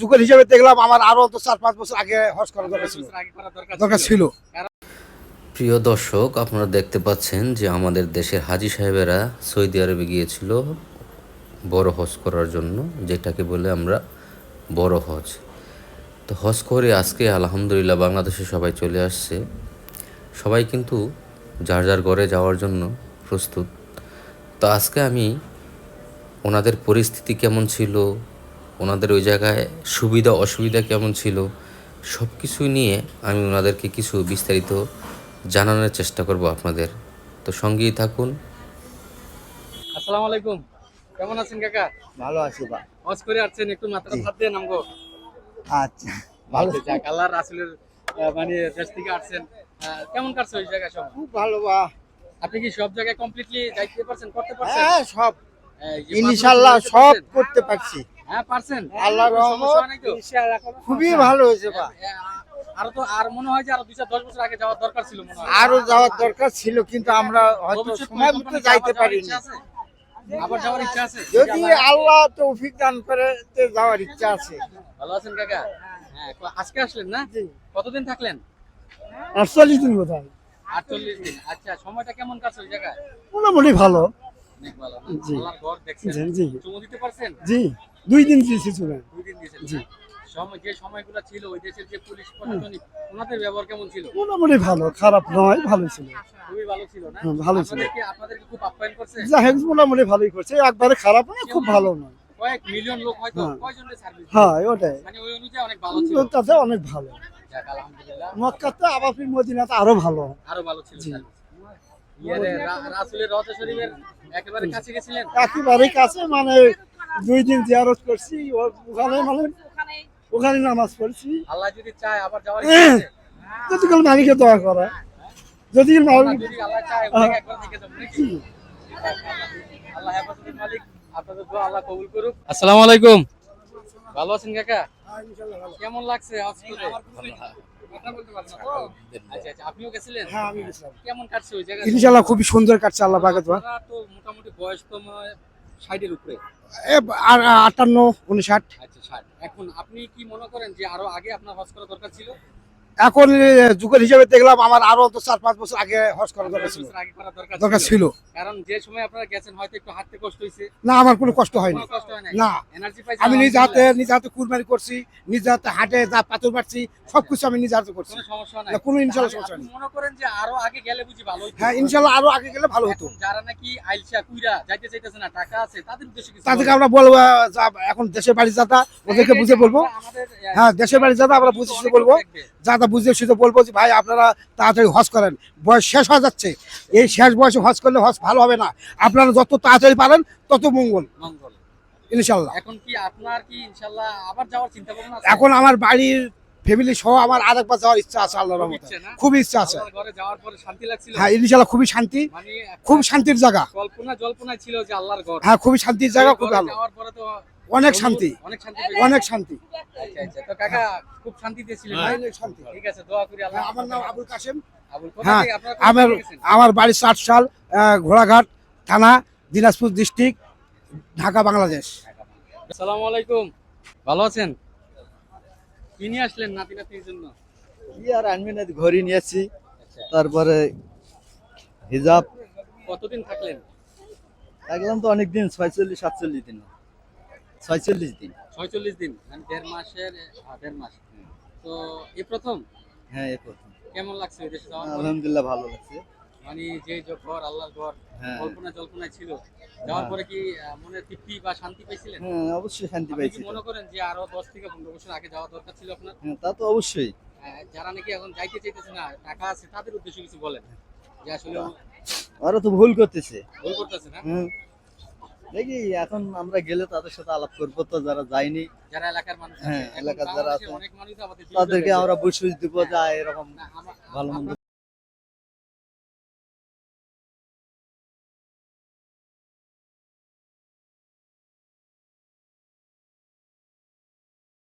যুগের হিসেবে দেখলাম আমার আরও তো চার পাঁচ বছর আগে হজ করা ছিল। দরকার ছিল। প্রিয় দর্শক, আপনারা দেখতে পাচ্ছেন যে আমাদের দেশের হাজি সাহেবেরা সৌদি আরবে গিয়েছিল বড় হজ করার জন্য, যেটাকে বলে আমরা বড় হজ। তো হজ করে আজকে আলহামদুলিল্লাহ বাংলাদেশে সবাই চলে আসছে। সবাই কিন্তু যার যার ঘরে যাওয়ার জন্য প্রস্তুত। তো আজকে আমি ওনাদের পরিস্থিতি কেমন ছিল ওনাদের ওই জায়গায় সুবিধা অসুবিধা কেমন ছিল সব কিছু নিয়ে আমি ওনাদেরকে কিছু বিস্তারিত জানানোর চেষ্টা করব আপনাদের। তো সঙ্গেই থাকুন। আসসালামু আলাইকুম। কেমন আছেন কাকা? ভালো আছি বা। হজ করে আসছেন একটু মাথাটা হাত দিয়ে নামগো। আচ্ছা ভালো। যাক আল্লাহ রাসূলের মানে দেশ থেকে আসছেন কেমন কাটছে ওই জায়গা সব? খুব ভালো বা। আপনি কি সব জায়গায় কমপ্লিটলি যাইতে পারছেন করতে পারছেন? হ্যাঁ সব। বছর সব করতে পারছি। হ্যাঁ পারছেন? আল্লাহর রহমত। হয় খুবই ভালো হয়েছে বা আরও তো আর মনে হয় যে আরও দুই দশ বছর আগে যাওয়ার দরকার ছিল মনে হয়। আরও যাওয়ার দরকার ছিল কিন্তু আমরা হয়তো সময় মতো যাইতে পারিনি? আবার যাওয়ার ইচ্ছা আছে? যদি আল্লাহ তৌফিক দান করে তে যাওয়ার ইচ্ছা আছে। ভালো আছেন কাকা? হ্যাঁ আজকে আসলেন না? কতদিন থাকলেন? আটচল্লিশ দিন বোধ হয় আটচল্লিশ দিন। আচ্ছা সময়টা কেমন কাটছে ওই জায়গায়? মোটামুটি ভালো। অনেক ভালো জি। জি, জি। দুই দিন দিয়েছি চুলেন দুই দিন দিয়েছেন জি। সময় যে সময়গুলো ছিল ওই দেশের যে পুলিশ ওনাদের ব্যবহার কেমন ছিল? মোটামুটি ভালো খারাপ নয় ভালো ছিল। ভালো ছিল না? যাই হোক মোটামুটি ভালোই করছে। একবারে খারাপ নয় খুব ভালো নয়। কয়েক মিলিয়ন লোক হয়তো হ্যাঁ। কয়জনের সার্ভিস হ্যাঁ ওটাই। মানে ওই অনুযায়ী অনেক ভালো ছিল। তাতে অনেক ভালো। মক্কাতে আবার ফির মদিনাতে আরও ভালো। আরও ভালো ছিল রা- রাসূলের রওজা শরীফের একেবারে কাছে গেছিলেন? একেবারে কাছে মানে দুই দিন জিয়ারত করছি ওখানে মানে ওখানে নামাজ পড়ছি। আল্লাহ যদি চায় আবার যাওয়ার যদি কাল মালিকে দোয়া করে। যদি করুক। আসসালামু আলাইকুম। ভালো আছেন কাকা? কেমন লাগছে তো? আচ্ছা আচ্ছা আপনিও গেছিলেন? হ্যাঁ আমি কেমন কাটছে ওই জায়গা ইনশাল্লাহ খুবই সুন্দর কাটছে আল্লাহ মোটামুটি বয়স তো ষাটের উপরে? আর আটান্ন উনষাট। আচ্ছা ষাট। এখন আপনি কি মনে করেন যে আরও আগে আপনার হজ করা দরকার ছিল? এখন যুগের হিসেবে দেখলাম আমার আরও তো চার পাঁচ বছর আগে হজ করা দরকার ছিল। দরকার ছিল। ছিল। কারণ যে সময় আপনারা গেছেন হয়তো একটু হাঁটতে কষ্ট হয়েছে। না আমার কোনো কষ্ট হয়নি কোনো কষ্ট হয় নাই। না। আমি নিজ হাতে। নিজ হাতে কুরবানি করছি নিজ হাতে হাটে যা পাথর মারছি সবকিছু আমি নিজ হাতে করছি। কোনো সমস্যা নাই। না, কোনো ইনশাল্লাহ সমস্যা নেই। মনে করেন যে আরও আগে গেলে বুঝি ভালো হতো হ্যাঁ ইনশাল্লাহ আরও আগে গেলে ভালো হতো। যারা নাকি আইলসা কুইরা যাইতে চাইতেছে না টাকা আছে তাদের উদ্দেশ্যে কিছু তাদেরকে আমরা বলব এখন দেশের বাড়ি যাতা ওদেরকে বুঝে বলব। হ্যাঁ দেশের বাড়ি যাতা আমরা বুঝে বলব। যাতা বুঝে শুধু বলব যে ভাই আপনারা তাড়াতাড়ি হজ করেন। বয়স শেষ হয়ে যাচ্ছে। এই শেষ বয়সে হজ করলে হজ ভালো হবে না। আপনারা যত তাড়াতাড়ি পারেন তত মঙ্গল। মঙ্গল। ইনশাল্লাহ। এখন কি আপনার কি ইনশাল্লাহ আবার যাওয়ার চিন্তা ভাবনা এখন আমার বাড়ির ফ্যামিলি সহ আমার আরেকবার যাওয়ার ইচ্ছা আছে আল্লাহর খুব রহমতে? খুবই ইচ্ছা আছে। হ্যাঁ ইনশাল্লাহ খুবই শান্তি। মানে খুব শান্তির জায়গা। হ্যাঁ খুবই শান্তির জায়গা খুব ভালো। অনেক শান্তি। অনেক শান্তি আচ্ছা আচ্ছা। খুব করি আল্লাহ হ্যাঁ, আমার নাম আবুল কোথা হ্যাঁ আমার? আমার বাড়ি ষাট সাল ঘোড়াঘাট থানা দিনাজপুর ডিস্ট্রিক্ট ঢাকা বাংলাদেশ। আসসালামু আলাইকুম। ভালো আছেন? কি নিয়ে আসলেন নাতি নাতির জন্য? কি আর আনবি না ঘড়ি নিয়েছি আচ্ছা। তারপরে হিজাব। কতদিন থাকলেন? থাকলাম তো অনেক দিন ছয়চল্লিশ সাতচল্লিশ দিন। ছয়চল্লিশ দিন। ছয়চল্লিশ দিন মানে দেড় মাসের দেড় মাস। তো এই প্রথম? হ্যাঁ এই প্রথম। কেমন লাগছে? আলহামদুলিল্লাহ ভালো লাগছে। মানে যে ঘর আল্লাহর ঘর হ্যাঁ। কল্পনা জল্পনায় ছিল। যাওয়ার পরে কি মনে তৃপ্তি বা শান্তি পেয়েছিলেন? হ্যাঁ অবশ্যই শান্তি কি মনে করেন যে আরও দশ থেকে পনেরো বছর আগে যাওয়া দরকার ছিল আপনার? হ্যাঁ তা তো অবশ্যই। যারা নাকি এখন যাইতে চাইতেছে না টাকা আছে তাদের উদ্দেশ্যে কিছু বলেন। যে আসলে ওরা তো ভুল করতেছে। ভুল করতেছে না? হ্যাঁ। দেখি এখন আমরা গেলে তাদের সাথে আলাপ করব তো যারা যায়নি। যারা এলাকার মানুষ হ্যাঁ, এলাকার যারা আছে, অনেক মানুষ আমাদের তাদেরকে আমরা বুঝ দিবো যা এরকম ভালো মন্দ